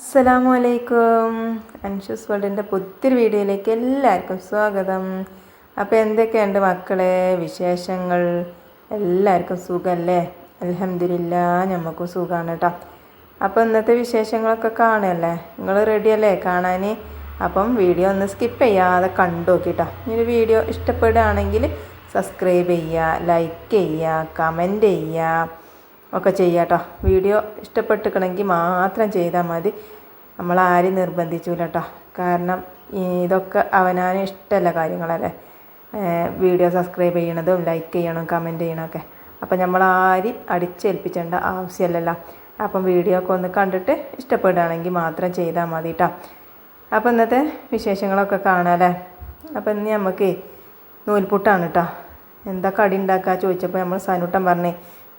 അസ്സലാമു അലൈക്കും. അൻഷസ് വേൾഡിന്റെ പുത്തിരി വീഡിയോയിലേക്ക് എല്ലാവർക്കും സ്വാഗതം. അപ്പോൾ എന്തൊക്കെയുണ്ട് മക്കളെ? വിശേഷങ്ങൾ? എല്ലാവർക്കും സുഖമല്ലേ അലഹമില്ല ഞമ്മക്കും സുഖമാണ് കേട്ടോ അപ്പോൾ ഇന്നത്തെ വിശേഷങ്ങളൊക്കെ കാണുമല്ലേ നിങ്ങൾ റെഡിയല്ലേ കാണാൻ? അപ്പം വീഡിയോ ഒന്ന് സ്കിപ്പ് ചെയ്യാതെ കണ്ടു നോക്കിട്ടോ ഈ വീഡിയോ ഇഷ്ടപ്പെടുകയാണെങ്കിൽ സബ്സ്ക്രൈബ് ചെയ്യുക ലൈക്ക് ചെയ്യുക കമന്റ് ചെയ്യുക. ഒക്കെ ചെയ്യാം കേട്ടോ വീഡിയോ ഇഷ്ടപ്പെട്ടിക്കണമെങ്കിൽ മാത്രം ചെയ്താൽ മതി. നമ്മൾ ആരും നിർബന്ധിച്ചില്ല കേട്ടോ കാരണം ഇതൊക്കെ അവനാനും ഇഷ്ടമല്ല കാര്യങ്ങളല്ലേ. വീഡിയോ സബ്സ്ക്രൈബ് ചെയ്യണതും ലൈക്ക് ചെയ്യണം കമന്റ് ചെയ്യണമൊക്കെ. അപ്പം നമ്മൾ ആരും അടിച്ചേൽപ്പിച്ചേണ്ട ആവശ്യമില്ലല്ലോ. അപ്പം വീഡിയോ ഒക്കെ ഒന്ന് കണ്ടിട്ട് ഇഷ്ടപ്പെടുകയാണെങ്കിൽ മാത്രം ചെയ്താൽ മതി കേട്ടോ അപ്പോൾ ഇന്നത്തെ വിശേഷങ്ങളൊക്കെ കാണാമല്ലേ അപ്പം ഇന്ന് നമുക്ക് നൂൽപുട്ടാണ് കേട്ടോ എന്താ കടി ഉണ്ടാക്കുക ചോദിച്ചപ്പോൾ നമ്മൾ സനുട്ടം പറഞ്ഞേ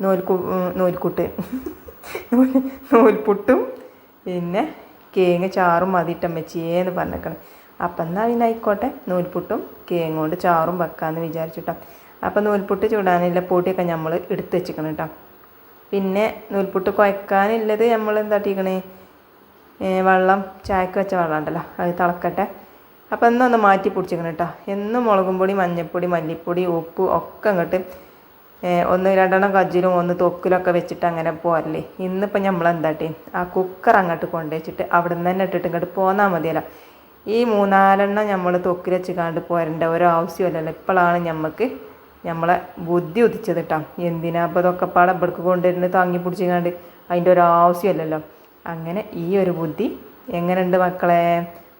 നൂൽക്കു നൂൽക്കുട്ട്. നൂൽ- നൂൽപുട്ടും പിന്നെ കേങ്ങ് ചാറും മതിയിട്ടമ്മച്ചിയേന്ന് പറഞ്ഞേക്കണം. അപ്പം എന്നാൽ പിന്നെ ആയിക്കോട്ടെ നൂൽപുട്ടും കേങ്ങ് കൊണ്ട് ചാറും വെക്കാമെന്ന് വിചാരിച്ചിട്ടോ അപ്പം നൂൽപുട്ട് ചൂടാനുള്ള പൊടിയൊക്കെ നമ്മൾ എടുത്ത് വെച്ചിക്കണം കേട്ടോ പിന്നെ നൂൽപുട്ട് കുഴക്കാനുള്ളത് നമ്മൾ എന്താട്ടിക്കണേ വെള്ളം ചായക്ക് വെച്ച വെള്ളം ഉണ്ടല്ലോ അത് തിളക്കട്ടെ. അപ്പോൾ എന്നൊന്ന് മാറ്റി പൊടിച്ചിക്കണം കേട്ടോ എന്നും മുളകും പൊടി മഞ്ഞൾപ്പൊടി മല്ലിപ്പൊടി ഉപ്പ് ഒക്കെ അങ്ങോട്ട് ഒന്ന് രണ്ടെണ്ണം കജ്ജിലും ഒന്ന് തൊക്കിലൊക്കെ വെച്ചിട്ട് അങ്ങനെ പോരല്ലേ ഇന്നിപ്പോൾ നമ്മൾ എന്താട്ടി ആ കുക്കർ അങ്ങോട്ട് കൊണ്ടുവച്ചിട്ട് അവിടെ നിന്ന് തന്നെ ഇട്ടിട്ട് ഇങ്ങോട്ട് പോന്നാൽ മതിയല്ലോ. ഈ മൂന്നാലെണ്ണം നമ്മൾ തൊക്കിൽ വെച്ച് കണ്ട് പോരേണ്ട ഒരു ആവശ്യമില്ലല്ലോ ഇപ്പോഴാണ് ഞമ്മക്ക് നമ്മളെ ബുദ്ധി ഉദിച്ചത് കേട്ടോ എന്തിനാ അപ്പോൾ ഇതൊക്കെ പാടെ ഇവിടേക്ക് കൊണ്ടുവരുന്ന താങ്ങി പിടിച്ചിക്കാണ്ട് അതിന്റെ ഒരു ആവശ്യമില്ലല്ലോ അങ്ങനെ ഈ ഒരു ബുദ്ധി എങ്ങനെയുണ്ട് മക്കളെ?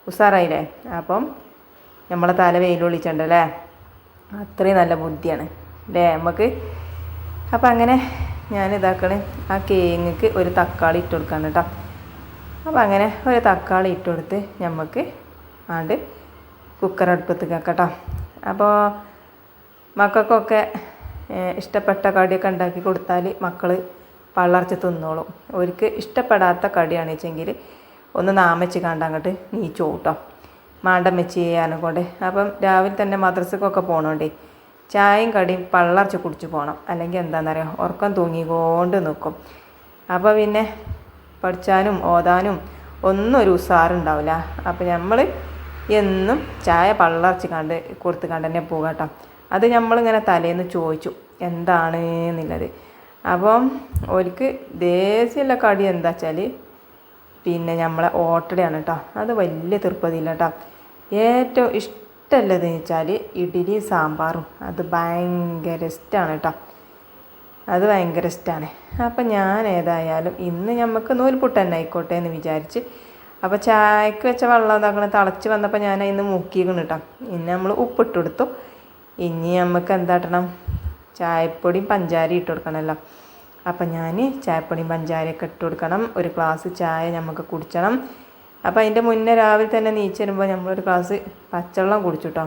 ഉസാറായില്ലേ? അപ്പം നമ്മളെ തല വെയിലൊളിച്ചുണ്ടല്ലേ? അത്രയും നല്ല ബുദ്ധിയാണ്. അല്ലേ നമുക്ക് അപ്പം അങ്ങനെ ഞാൻ ഇതാക്കണേ. ആ കേങ്ങക്ക് ഒരു തക്കാളി ഇട്ട് കൊടുക്കാണ് കേട്ടോ അപ്പം അങ്ങനെ ഒരു തക്കാളി ഇട്ട് കൊടുത്ത് നമുക്ക് ആണ്ട് കുക്കർ അടുപ്പത്ത് കേട്ടോ അപ്പോൾ മക്കൾക്കൊക്കെ ഇഷ്ടപ്പെട്ട കടിയൊക്കെ ഉണ്ടാക്കി കൊടുത്താൽ മക്കൾ പള്ളർച്ച് തിന്നോളും. അവർക്ക് ഇഷ്ടപ്പെടാത്ത കടിയാണ് വെച്ചെങ്കിൽ ഒന്ന് നാമച്ച് കണ്ട അങ്ങോട്ട് കൂട്ടോ മാണ്ടം വെച്ച് ചെയ്യാനും കൊണ്ട്. അപ്പം രാവിലെ തന്നെ മദ്രസക്കൊക്കെ പോകണോണ്ടേ ചായയും കടിയും പള്ളർച്ച് കുടിച്ച് പോകണം അല്ലെങ്കിൽ എന്താണെന്നറിയാം ഉറക്കം തൂങ്ങിക്കൊണ്ട് നിൽക്കും അപ്പോൾ പിന്നെ പഠിച്ചാനും ഓതാനും ഒന്നും ഒരു ഉസാറുണ്ടാവില്ല. അപ്പോൾ നമ്മൾ എന്നും ചായ പള്ളർച്ച് കണ്ട് കൊടുത്ത് കണ്ട് തന്നെ പോകാം കേട്ടോ. അത് നമ്മളിങ്ങനെ തലേന്ന് ചോദിച്ചു എന്താണ് എന്നുള്ളത്. അപ്പം ഒരിക്ക് ദേശീയമുള്ള കടി എന്താ വെച്ചാൽ പിന്നെ നമ്മളെ ഓട്ടടയാണ് കേട്ടോ. അത് വലിയ തീർപ്പതിയില്ല കേട്ടോ. ഏറ്റവും ഇഷ്ടമുള്ളതെന്ന് വെച്ചാൽ ഇഡ്ഡലി സാമ്പാറും. അത് ഭയങ്കര ഇഷ്ടമാണ് കേട്ടോ. അത് ഭയങ്കര ഇഷ്ടമാണ്. അപ്പം ഞാൻ ഏതായാലും ഇന്ന് നമുക്ക് നൂൽപുട്ട് തന്നെ ആയിക്കോട്ടെ എന്ന് വിചാരിച്ച് അപ്പോൾ ചായക്ക് വെച്ച വെള്ളം ഇതാക്കണ തിളച്ച് വന്നപ്പോൾ ഞാൻ അതിന് മുക്കിക്കണം കേട്ടോ. ഇനി നമ്മൾ ഉപ്പിട്ട് കൊടുത്തു. ഇനി നമുക്ക് എന്താട്ടണം? ചായപ്പൊടിയും പഞ്ചാരയും ഇട്ട് കൊടുക്കണമല്ലോ. അപ്പം ഞാൻ ചായപ്പൊടിയും പഞ്ചാരയൊക്കെ ഇട്ട് കൊടുക്കണം. ഒരു ഗ്ലാസ് ചായ നമുക്ക് കുടിക്കണം അപ്പോൾ അതിന്റെ മുന്നേ രാവിലെ തന്നെ നീച്ച് വരുമ്പോൾ നമ്മളൊരു ഗ്ലാസ് പച്ചവെള്ളം കുടിച്ചു കേട്ടോ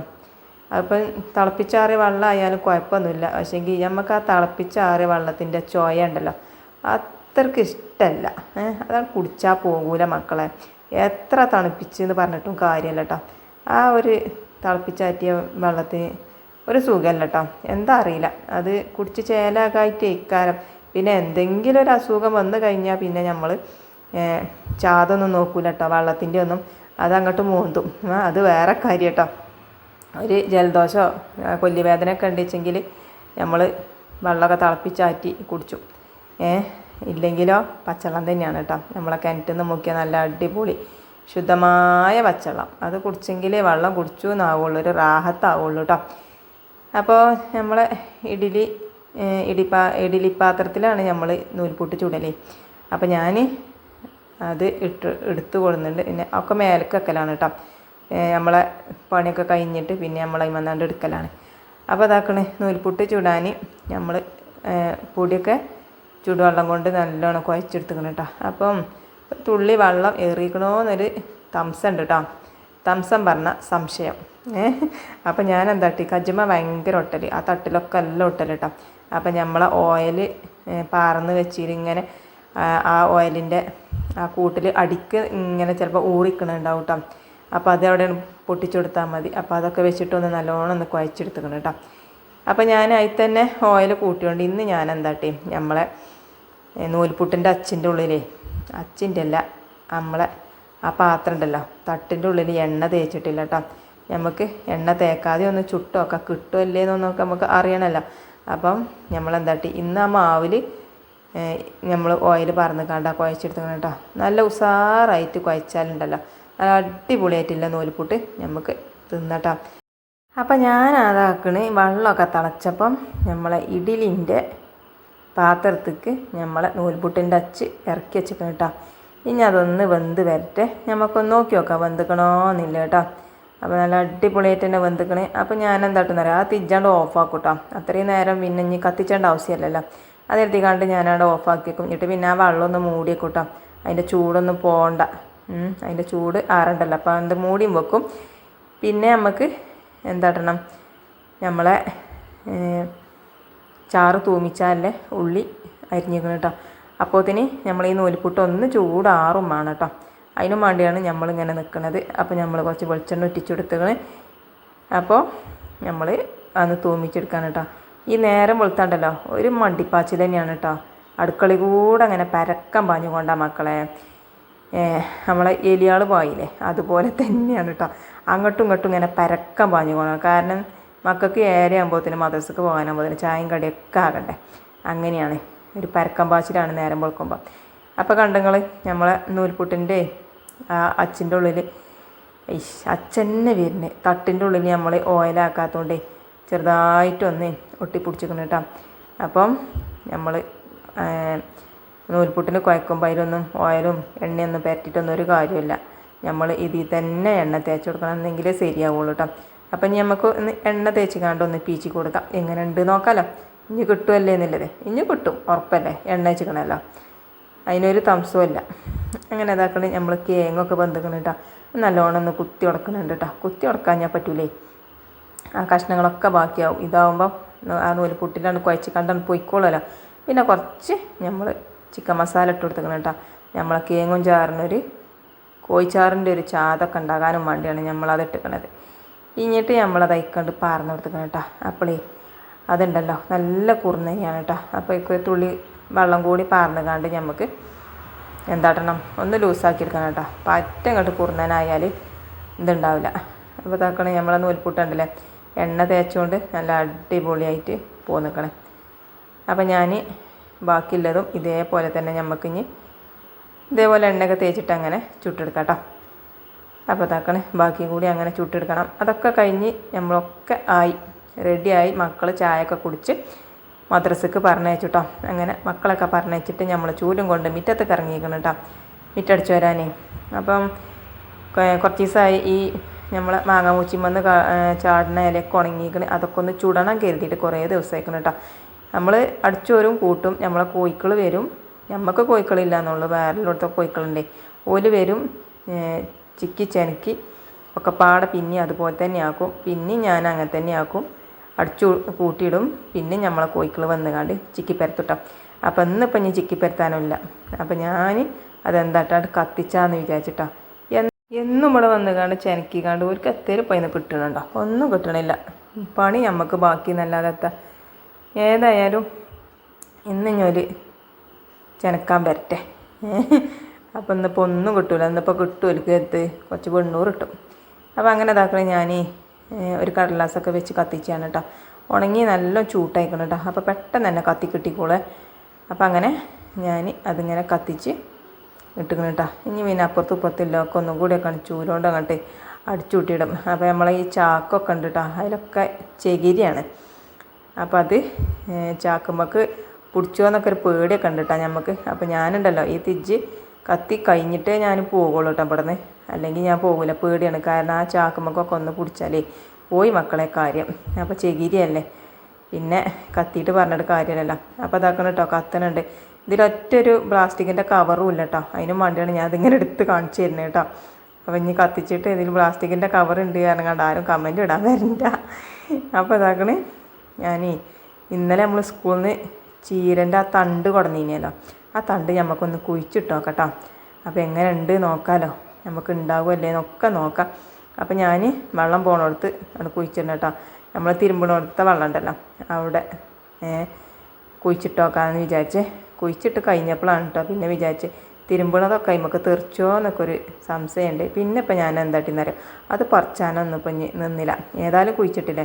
അപ്പം തിളപ്പിച്ചാറിയ വെള്ളം ആയാലും കുഴപ്പമൊന്നുമില്ല. പക്ഷേങ്കിൽ നമുക്ക് ആ തിളപ്പിച്ചാറിയ വെള്ളത്തിന്റെ ചോയ ഉണ്ടല്ലോ അത്രയ്ക്ക് ഇഷ്ടമല്ല അതാണ് കുടിച്ചാൽ പോകൂല മക്കളെ. എത്ര തണുപ്പിച്ച് എന്ന് പറഞ്ഞിട്ടും കാര്യമല്ല കേട്ടോ ആ ഒരു തിളപ്പിച്ചാറ്റിയ വെള്ളത്തിന് ഒരു സുഖമല്ല കേട്ടോ എന്താ അറിയില്ല. അത് കുടിച്ച് ചേലാകായിട്ട് ഇക്കാരം. പിന്നെ എന്തെങ്കിലും ഒരു അസുഖം വന്നു കഴിഞ്ഞാൽ പിന്നെ നമ്മൾ ചാതൊന്നും നോക്കൂല കേട്ടോ വെള്ളത്തിന്റെ ഒന്നും. അതങ്ങോട്ട് മൂന്തും. അത് വേറെ കാര്യം കേട്ടോ ഒരു ജലദോഷമോ കൊല്ലിവേദന ഒക്കെ ഉണ്ടെച്ചെങ്കിൽ നമ്മൾ വെള്ളമൊക്കെ തിളപ്പിച്ചാറ്റി കുടിച്ചു. ഏ ഇല്ലെങ്കിലോ പച്ചവെള്ളം തന്നെയാണ് കേട്ടോ നമ്മളെ കിണറ്റിൽ നിന്ന് മുക്കിയ നല്ല അടിപൊളി ശുദ്ധമായ പച്ചവെള്ളം. അത് കുടിച്ചെങ്കിലേ വെള്ളം കുടിച്ചു എന്നാവുള്ളൂ ഒരു റാഹത്താവുള്ളൂ കേട്ടോ അപ്പോൾ നമ്മൾ ഇഡ്ഡലി ഏഹ് ഇടിപ്പാ ഇഡ്ഡലി പാത്രത്തിലാണ് നമ്മൾ നൂൽപൂട്ട് ചുടലേ. അപ്പോൾ ഞാൻ അത് ഇട്ട് എടുത്തു കൊടുക്കുന്നുണ്ട് പിന്നെ ഒക്കെ മേലേക്ക് വെക്കലാണ് കേട്ടോ നമ്മളെ പണിയൊക്കെ കഴിഞ്ഞിട്ട് പിന്നെ നമ്മൾ അതിമന്നാണ്ട് എടുക്കലാണ്. അപ്പോൾ അതാക്കണ് നൂൽപുട്ട് ചുടാൻ നമ്മൾ പൊടിയൊക്കെ ചൂടുവെള്ളം കൊണ്ട് നല്ലോണം കുഴച്ചെടുത്തുക്കണം കേട്ടോ. അപ്പം തുള്ളി വെള്ളം ഏറിക്കണോന്നൊരു തംസം ഉണ്ട് കേട്ടോ. തംസം പറഞ്ഞ സംശയം. അപ്പം ഞാൻ എന്താ എന്താട്ടി കജ്മ ഭയങ്കര ഒട്ടൽ ആ തട്ടിലൊക്കെ എല്ലാം ഒട്ടൽ കേട്ടോ. അപ്പം നമ്മളെ ഓയിൽ പാർന്ന് വെച്ചിട്ട് ഇങ്ങനെ ആ, ഓയിലിന്റെ ആ കൂട്ടിൽ അടിക്ക് ഇങ്ങനെ ചിലപ്പോൾ ഊറിക്കണുണ്ടാവും കേട്ടോ അപ്പോൾ അത് അവിടെ പൊട്ടിച്ചു കൊടുത്താൽ മതി. അപ്പോൾ അതൊക്കെ വെച്ചിട്ട് ഒന്ന് നല്ലോണം ഒന്ന് കുഴച്ചെടുത്തുക്കണം കേട്ടോ അപ്പോൾ ഞാൻ അതിൽ തന്നെ ഓയിൽ കൂട്ടിയോണ്ട് ഇന്ന് ഞാൻ എന്താട്ടി നമ്മളെ നൂൽപുട്ടിന്റെ അച്ചിന്റെ ഉള്ളിലേ അച്ചിന്റെ അല്ല നമ്മളെ ആ പാത്രം ഉണ്ടല്ലോ തട്ടിന്റെ ഉള്ളിൽ എണ്ണ തേച്ചിട്ടില്ല കേട്ടോ നമുക്ക് എണ്ണ തേക്കാതെ ഒന്ന് ചുട്ടൊക്കെ കിട്ടുമല്ലേ കിട്ടുമല്ലേന്നൊന്നൊക്കെ നമുക്ക് അറിയണമല്ലോ. അപ്പം നമ്മളെന്താട്ടി ഇന്ന് ആ മാവിൽ നമ്മൾ ഓയിൽ പറന്ന് കണ്ട കുഴച്ചെടുത്തണം കേട്ടോ നല്ല ഉസാറായിട്ട് കുഴച്ചാലുണ്ടല്ലോ. നല്ല അടിപൊളിയായിട്ടില്ല നൂൽപുട്ട് നമുക്ക് തിന്നട്ടോ അപ്പം ഞാൻ അതാക്കണ് വെള്ളമൊക്കെ തിളച്ചപ്പം നമ്മളെ ഇഡലിന്റെ പാത്രത്തേക്ക് നമ്മളെ നൂൽപുട്ടിന്റെ അച്ച് ഇറക്കി വെച്ചിക്കണം കേട്ടോ ഇനി അതൊന്ന് വെന്ത് വരട്ടെ. നമുക്കൊന്ന് നോക്കി നോക്കാം വെന്തുക്കണോന്നില്ല കേട്ടോ അപ്പോൾ നല്ല അടിപൊളിയായിട്ട് തന്നെ വെന്തുക്കണേ. അപ്പോൾ ഞാൻ എന്താട്ടെന്ന് ആ തിജ്ജാണ്ട് ഓഫാക്കും കേട്ടോ അത്രയും നേരം പിന്നെ ഇനി കത്തിച്ചേണ്ട ആവശ്യമില്ലല്ലോ അതെടുത്തിക്കാണ്ട് ഞാനവിടെ ഓഫാക്കിയേക്കും. എന്നിട്ട് പിന്നെ ആ വെള്ളം ഒന്ന് മൂടിയേക്കും കേട്ടോ അതിന്റെ ചൂടൊന്നും പോകണ്ട അതിന്റെ ചൂട് ആറണ്ടല്ലോ. അപ്പോൾ അത് മൂടിയും വെക്കും. പിന്നെ നമുക്ക് എന്താട്ടണം? നമ്മളെ ചാറ് തൂമിച്ചാലേ ഉള്ളി അരിഞ്ഞിരിക്കണം കേട്ടോ അപ്പോത്തിന് നമ്മൾ ഈ നൂലിപ്പുട്ട് ഒന്ന് ചൂടാറും വേണം കേട്ടോ അതിനും വേണ്ടിയാണ് നമ്മളിങ്ങനെ നിൽക്കുന്നത് അപ്പോൾ നമ്മൾ കുറച്ച് വെളിച്ചെണ്ണ ഒറ്റിച്ചെടുത്തത് അപ്പോൾ നമ്മൾ അന്ന് തൂമിച്ചെടുക്കാൻ കേട്ടോ ഈ നേരം വെളുത്താണ്ടല്ലോ ഒരു മണ്ടിപ്പാച്ചിൽ തന്നെയാണ് കേട്ടോ. അടുക്കളയിൽ കൂടെ അങ്ങനെ പരക്കം പാഞ്ഞു കൊണ്ടാ മക്കളെ. നമ്മളെ എലിയാൾ പോയില്ലേ? അതുപോലെ തന്നെയാണ് കേട്ടോ. അങ്ങോട്ടും ഇങ്ങോട്ടും ഇങ്ങനെ പരക്കം പാഞ്ഞു പോകണം കാരണം മക്കൾക്ക് ഏരയാകുമ്പോഴത്തേനും മദ്രസക്ക് പോകാനാകുമ്പോഴത്തേനും ചായയും കടിയൊക്കെ ആകണ്ടേ. അങ്ങനെയാണ്. ഒരു പരക്കം പാച്ചിലാണ് നേരം പൊളുക്കുമ്പോൾ അപ്പോൾ കണ്ടങ്ങൾ നമ്മളെ നൂൽപുട്ടിന്റെ ആ അച്ഛന്റെ ഉള്ളിൽ അച്ഛന്നെ വരുന്നത് തട്ടിന്റെ ഉള്ളിൽ നമ്മൾ ഓയിലാക്കാത്തതുകൊണ്ടേ ചെറുതായിട്ടൊന്ന് ഒട്ടിപ്പിടിച്ചിരിക്കണം കേട്ടോ. അപ്പം നമ്മൾ നൂൽപുട്ടിന് കുഴക്കുമ്പോൾ അതിലൊന്നും ഓയിലും എണ്ണയൊന്നും പരട്ടിയിട്ടൊന്നും ഒരു കാര്യമില്ല നമ്മൾ ഇതിൽ തന്നെ എണ്ണ തേച്ച് കൊടുക്കണം എന്നെങ്കിലേ ശരിയാവുള്ളൂ കേട്ടോ. അപ്പം ഇനി നമുക്ക് ഒന്ന് എണ്ണ തേച്ച് കണ്ട് ഒന്ന് പീച്ചി കൊടുക്കാം. എങ്ങനെ ഉണ്ട് നോക്കാമല്ലോ ഇനി കിട്ടുമല്ലേ എന്നുള്ളത്. ഇനി കിട്ടും ഉറപ്പല്ലേ. എണ്ണ വെച്ചിക്കണമല്ലോ അതിനൊരു തംസവുമില്ല അങ്ങനെ ഇതാക്കണേ നമ്മൾ കേങ്ങൊക്കെ ബന്ധിക്കണം കേട്ടോ. നല്ലോണം ഒന്ന് കുത്തി ഉടക്കുന്നുണ്ട് കേട്ടോ. കുത്തി ഉടക്കാൻ ഞാൻ പറ്റൂലേ. ആ കഷ്ണങ്ങളൊക്കെ ബാക്കിയാവും. ഇതാവുമ്പം ആ നൂൽ പുട്ടിലാണ് കുഴച്ച് കണ്ടാണ് പൊയ്ക്കോളല്ലോ പിന്നെ കുറച്ച് നമ്മൾ ചിക്കൻ മസാല ഇട്ട് കൊടുത്തേക്കണം കേട്ടോ. നമ്മളെ കേങ്ങും ചാറിനൊരു കോഴിച്ചാറിന്റെ ഒരു ചാതൊക്കെ ഉണ്ടാകാനും വേണ്ടിയാണ് നമ്മളത് ഇട്ടിക്കണത് ഇഞ്ഞിട്ട് നമ്മളത് അയക്കണ്ട് പാർന്ന് കൊടുത്തേക്കണം കേട്ടോ. അപ്പോളേ അതുണ്ടല്ലോ നല്ല കുറുന്നരിയാണ് കേട്ടോ. അപ്പോൾ തുള്ളി വെള്ളം കൂടി പാർന്ന് കണ്ട് നമുക്ക് എന്താട്ടണം ഒന്ന് ലൂസാക്കി എടുക്കണം കേട്ടോ. പറ്റ കണ്ട് കുറുന്നനായാൽ ഇതുണ്ടാവില്ല അപ്പോൾ താക്കണേ നമ്മളെ നൂൽപുട്ടുണ്ടല്ലേ എണ്ണ തേച്ചുകൊണ്ട് നല്ല അടിപൊളിയായിട്ട് പോന്നിക്കണേ. അപ്പോൾ ഞാൻ ബാക്കിയുള്ളതും ഇതേപോലെ തന്നെ നമുക്കിനി ഇതേപോലെ എണ്ണയൊക്കെ തേച്ചിട്ട് അങ്ങനെ ചുട്ടെടുക്കാം അപ്പോൾ താക്കണേ ബാക്കി കൂടി അങ്ങനെ ചുട്ടെടുക്കണം. അതൊക്കെ കഴിഞ്ഞ് നമ്മളൊക്കെ ആയി റെഡിയായി മക്കൾ ചായയൊക്കെ കുടിച്ച് മദ്രസക്ക് പറഞ്ഞയച്ചു കേട്ടോ അങ്ങനെ മക്കളൊക്കെ പറഞ്ഞയച്ചിട്ട് നമ്മൾ ചൂലും കൊണ്ട് മിറ്റത്ത് കറങ്ങിയിരിക്കണം കേട്ടോ മിറ്റടിച്ച് വരാനേ. അപ്പം കുറച്ച് ദിവസമായി ഈ നമ്മളെ മാങ്ങാമൂച്ചിമ്മന്ന് ചാടുന്ന ഇലയൊക്കെ ഉണങ്ങിയിരിക്കണേ. അതൊക്കെ ഒന്ന് ചുടണം കരുതിയിട്ട് കുറേ ദിവസമായിരിക്കണം കേട്ടോ നമ്മൾ അടിച്ചോരും കൂട്ടും നമ്മളെ കോഴിക്കൾ വരും. നമുക്ക് കോഴിക്കളില്ല എന്നുള്ളൂ. വേറെല്ലോടത്തെ കോഴിക്കളുണ്ടേ. ഓൽ വരും ചിക്കി ചെനക്കി ഒക്കെ പാടെ പിന്നെ അതുപോലെ തന്നെ ആക്കും. പിന്നെ ഞാൻ അങ്ങനെ തന്നെ ആക്കും. അടിച്ചു കൂട്ടിയിടും. പിന്നെ നമ്മളെ വന്ന് കണ്ട് ചിക്കി പരത്തിട്ടോ. അപ്പം ഇന്നിപ്പം ഞാൻ ചിക്കിപ്പരത്താനില്ല അപ്പം ഞാൻ അതെന്താട്ടാണ്ട് കത്തിച്ചാന്ന് വിചാരിച്ചിട്ടോ. എന്നും ഇവിടെ വന്ന് കണ്ട് ചെനക്കി കണ്ട് ഒരു കത്തേര് പൈന കിട്ടണുണ്ടോ? ഒന്നും കിട്ടണില്ല. പണി നമുക്ക് ബാക്കി നല്ലാതെ ഏതായാലും ഇന്ന് ഞാൻ ചെനക്കാൻ വരട്ടെ. അപ്പം ഇന്നിപ്പോൾ ഒന്നും കിട്ടൂല. ഇന്നിപ്പോൾ കിട്ടും എനിക്ക് എത്ത് കുറച്ച് വെണ്ണൂറ് കിട്ടും. അപ്പോൾ അങ്ങനെ ഇതാക്കണേ ഞാൻ ഒരു കടലാസൊക്കെ വെച്ച് കത്തിച്ചാണ് കേട്ടോ ഉണങ്ങി നല്ല ചൂട്ടായിക്കണം കേട്ടോ അപ്പോൾ പെട്ടെന്ന് തന്നെ കത്തി കിട്ടിക്കോളെ. അപ്പോൾ അങ്ങനെ ഞാൻ അതിങ്ങനെ കത്തിച്ച് ഇട്ടിക്കണം കേട്ടോ ഇനി പിന്നെ അപ്പുറത്തും ഇപ്പുറത്തില്ല ഒക്കെ ഒന്നും കൂടി ഒക്കെ ചൂരോണ്ട് അങ്ങോട്ട് അടിച്ചുകൂട്ടിയിടും അപ്പോൾ നമ്മളെ ഈ ചാക്കൊക്കെ ഉണ്ട് കേട്ടോ അതിലൊക്കെ ചകിരിയാണ്. അപ്പോൾ അത് ചാക്കുമ്പക്ക് പിടിച്ചോ എന്നൊക്കെ ഒരു പേടിയൊക്കെ ഉണ്ട് കേട്ടോ നമുക്ക് അപ്പോൾ ഞാനുണ്ടല്ലോ ഈ തിജ്ജ് കത്തി കഴിഞ്ഞിട്ടേ ഞാൻ പോകുള്ളൂ കേട്ടോ അവിടെ നിന്ന് അല്ലെങ്കിൽ ഞാൻ പോകില്ല പേടിയാണ്. കാരണം ആ ചാക്കുമ്പക്കൊക്കെ ഒന്ന് പിടിച്ചാലേ പോയി മക്കളെ കാര്യം. അപ്പോൾ ചകിരിയല്ലേ. പിന്നെ കത്തിയിട്ട് പറഞ്ഞിട്ട് കാര്യമല്ലല്ലോ അപ്പോൾ അതാക്കണം കേട്ടോ കത്തനുണ്ട് ഇതിലൊറ്റൊരു പ്ലാസ്റ്റിക്കിന്റെ കവറും ഇല്ല കേട്ടോ അതിനും വേണ്ടിയാണ് ഞാൻ അതിങ്ങനെ എടുത്ത് കാണിച്ചു തരുന്നത് കേട്ടോ. അപ്പോൾ ഇനി കത്തിച്ചിട്ട് ഇതിൽ പ്ലാസ്റ്റിക്കിന്റെ കവർ ഉണ്ട് കാരണം കണ്ട് ആരും കമന്റ് ഇടാൻ വരണ്ട അപ്പോൾ ഇതാക്കണ് ഞാൻ ഇന്നലെ നമ്മൾ സ്കൂളിൽ നിന്ന് ചീരന്റെ ആ തണ്ട് കൊടുന്നീനല്ലോ. ആ തണ്ട് നമുക്കൊന്ന് കുഴിച്ചിട്ടോ കേട്ടോ അപ്പോൾ എങ്ങനെ ഉണ്ട് നോക്കാമല്ലോ നമുക്ക് ഉണ്ടാവുമല്ലേ എന്നൊക്കെ നോക്കാം. അപ്പോൾ ഞാൻ വെള്ളം പോണടുത്ത് ആണ് കുഴിച്ചിടണം കേട്ടോ. നമ്മൾ തിരുമ്പണടുത്ത വെള്ളം ഉണ്ടല്ലോ അവിടെ കുഴിച്ചിട്ടോക്കാമെന്ന് വിചാരിച്ച് കുഴിച്ചിട്ട് കഴിഞ്ഞപ്പോഴാണ് കേട്ടോ പിന്നെ വിചാരിച്ച് തിരുമ്പണതൊക്കെ നമുക്ക് തെറിച്ചോ എന്നൊക്കെ ഒരു സംശയമുണ്ട് പിന്നെ ഇപ്പം ഞാൻ എന്താട്ടിന്നറിയാം അത് പറിച്ചാനൊന്നും ഇപ്പം നിന്നില്ല. ഏതായാലും കുഴിച്ചിട്ടില്ലേ?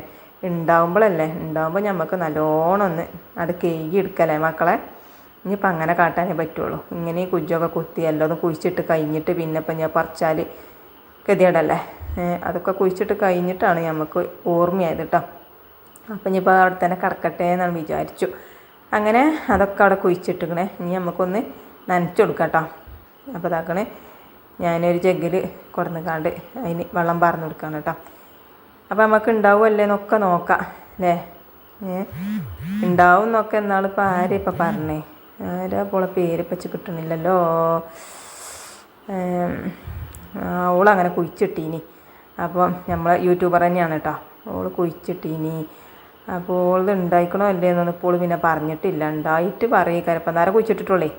ഉണ്ടാവുമ്പോഴല്ലേ ഉണ്ടാവുമ്പോൾ നമുക്ക് നല്ലോണം ഒന്ന് അത് കേകി എടുക്കല്ലേ മക്കളെ? ഇനിയിപ്പോൾ അങ്ങനെ കാട്ടാനേ പറ്റുള്ളൂ. ഇങ്ങനെ ഈ കുജ്ജൊക്കെ കുത്തി എല്ലാം കുഴിച്ചിട്ട് കഴിഞ്ഞിട്ട് പിന്നെ ഇപ്പം ഞാൻ പറിച്ചാൽ ഗതികേടല്ലേ? അതൊക്കെ കുഴിച്ചിട്ട് കഴിഞ്ഞിട്ടാണ് നമുക്ക് ഓർമ്മയായത് കേട്ടോ അപ്പം ഇനിയിപ്പോൾ അവിടെ തന്നെ കിടക്കട്ടെ എന്നാണ് വിചാരിച്ചു. അങ്ങനെ അതൊക്കെ അവിടെ കുഴിച്ചിട്ടിക്കണേ ഇനി നമുക്കൊന്ന് നനച്ചു കൊടുക്കാം കേട്ടോ അപ്പോൾ ഇതാക്കണേ ഞാനൊരു ജഗ്ഗിൽ കൊടുന്നിക്കാണ്ട് അതിന് വെള്ളം പാർന്നു കൊടുക്കാണ് കേട്ടോ. അപ്പോൾ നമുക്ക് ഉണ്ടാവുമല്ലേ എന്നൊക്കെ നോക്കാം അല്ലേ? ഉണ്ടാവും എന്നൊക്കെ എന്നാളിപ്പോൾ ആരും ഇപ്പം പറഞ്ഞേ? ആരാ പോളെ പേര് ഇപ്പം വെച്ച് കിട്ടണില്ലല്ലോ? ഓളങ്ങനെ കുഴിച്ചിട്ടീനി. അപ്പം നമ്മൾ യൂട്യൂബർ തന്നെയാണ് കേട്ടോ. അവൾ കുഴിച്ചിട്ടീനി. അപ്പോൾ ഇത് ഉണ്ടായിക്കണോ അല്ലേ എന്നൊന്നും ഇപ്പോൾ പിന്നെ പറഞ്ഞിട്ടില്ല. ഉണ്ടായിട്ട് ഇപ്പം നേരെ കുഴിച്ചിട്ടിട്ടുള്ളേ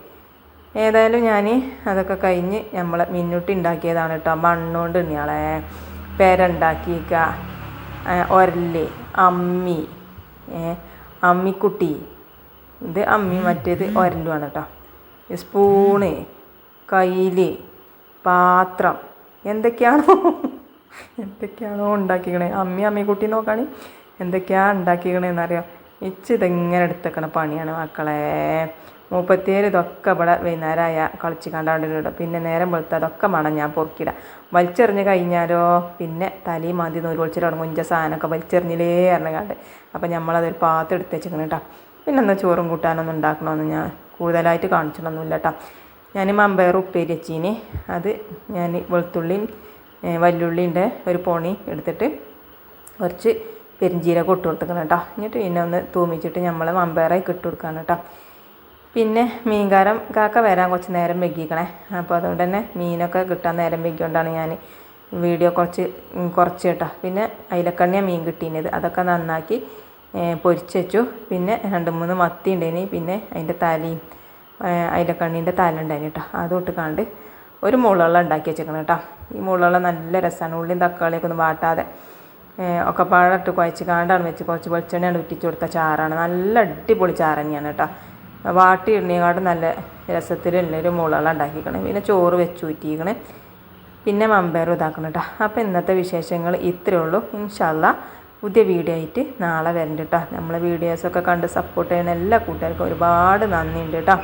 ഏതായാലും ഞാൻ അതൊക്കെ കഴിഞ്ഞ് നമ്മൾ മിന്നുട്ടി ഉണ്ടാക്കിയതാണ് കേട്ടോ മണ്ണുകൊണ്ട് ഇണ്ണിയാളെ പെരണ്ടാക്കിക്ക ഒരൽ അമ്മി അമ്മിക്കുട്ടി. ഇത് അമ്മി മറ്റേത് ഒരലുമാണ് കേട്ടോ സ്പൂണ് കയ്യിൽ പാത്രം. എന്തൊക്കെയാണോ? എന്തൊക്കെയാണോ ഉണ്ടാക്കിക്കണേ അമ്മി അമ്മിക്കുട്ടി നോക്കാണി. എന്തൊക്കെയാണ് ഉണ്ടാക്കിക്കണേന്നറിയാം? ഇച്ച് ഇതെങ്ങനെ എടുത്തേക്കണ പണിയാണ് മക്കളെ. മുപ്പത്തിയേഴ് ഇതൊക്കെ ഇവിടെ വൈകുന്നേരമായ കളിച്ച് കണ്ടാണ്ടിടും പിന്നെ നേരം വെളുത്ത് അതൊക്കെ വേണം ഞാൻ പൊറുക്കിയിടാം. വലിച്ചെറിഞ്ഞ് കഴിഞ്ഞാലോ? പിന്നെ തലയും മതി നൂൽ പൊളിച്ചിട്ട് തുടങ്ങും സാധനമൊക്കെ വലിച്ചെറിഞ്ഞിലേ പറഞ്ഞാണ്ട് അപ്പം നമ്മളതൊരു പാത്രം എടുത്ത് വെച്ചിരിക്കണം കേട്ടോ. പിന്നെ എന്നാൽ ചോറും കൂട്ടാനൊന്നും ഉണ്ടാക്കണമെന്ന് ഞാൻ കൂടുതലായിട്ട് കാണിച്ചിട്ടൊന്നുമില്ല കേട്ടോ ഞാൻ മമ്പയർ ഉപ്പേരി വെച്ചീന്. അത് ഞാൻ വെളുത്തുള്ളിയും വല്ലുള്ളിന്റെ ഒരു പോണി എടുത്തിട്ട് കുറച്ച് പെരിഞ്ചീരകം ഇട്ട് കൊടുത്തേക്കണം കേട്ടോ എന്നിട്ട് പിന്നെ ഒന്ന് തൂമിച്ചിട്ട് നമ്മൾ മമ്പയറായി ഇട്ട് കൊടുക്കണം കേട്ടോ പിന്നെ മീൻകാരം കാക്ക വരാൻ കുറച്ച് നേരം വെക്കിക്കണേ അപ്പോൾ അതുകൊണ്ട് തന്നെ മീനൊക്കെ കിട്ടാൻ നേരം വെക്കിക്കൊണ്ടാണ് ഞാൻ വീഡിയോ കുറച്ച് കുറച്ച് കേട്ടോ. പിന്നെ അയിലക്കണ്ണിയാണ് മീൻ കിട്ടിയത് അതൊക്കെ നന്നാക്കി പൊരിച്ച് വെച്ചു. പിന്നെ രണ്ട് മൂന്ന് മത്തി ഉണ്ടായിന് പിന്നെ അതിന്റെ തലയും അയിലക്കണ്ണീന്റെ തല ഉണ്ടായിന് കേട്ടോ അതൊട്ട് കണ്ട് ഒരു മുളവെള്ളം ഉണ്ടാക്കി വെച്ചേക്കണം കേട്ടോ ഈ മുളവെള്ളം നല്ല രസമാണ് ഉള്ളിയും തക്കാളിയൊക്കെ ഒന്നും വാട്ടാതെ ഒക്കെ പാടിട്ട് കുഴച്ച് കാണ്ടാണ് വെച്ച് കുറച്ച് വെളിച്ചെണ്ണയാണ് ഉറ്റിച്ച് കൊടുത്ത ചാറാണ്. നല്ല അടിപൊളി ചാറ് തന്നെയാണ് കേട്ടോ. വാട്ടി ഇടുന്നേക്കാട്ടും നല്ല രസത്തിലുള്ള ഒരു മുളകളാണ് ഉണ്ടാക്കിക്കണേ. പിന്നെ ചോറ് വെച്ച് ഊറ്റിക്കണേ. പിന്നെ മമ്പയറും ഇതാക്കണം കേട്ടോ. അപ്പോൾ ഇന്നത്തെ വിശേഷങ്ങൾ ഇത്രയേ ഉള്ളൂ. ഇൻഷാല്ല പുതിയ വീഡിയോ ആയിട്ട് നാളെ വരണ്ട കേട്ടോ. നമ്മളെ വീഡിയോസൊക്കെ കണ്ട് സപ്പോർട്ട് ചെയ്യുന്ന എല്ലാ കൂട്ടുകാർക്കും ഒരുപാട് നന്ദിയുണ്ട് കേട്ടോ.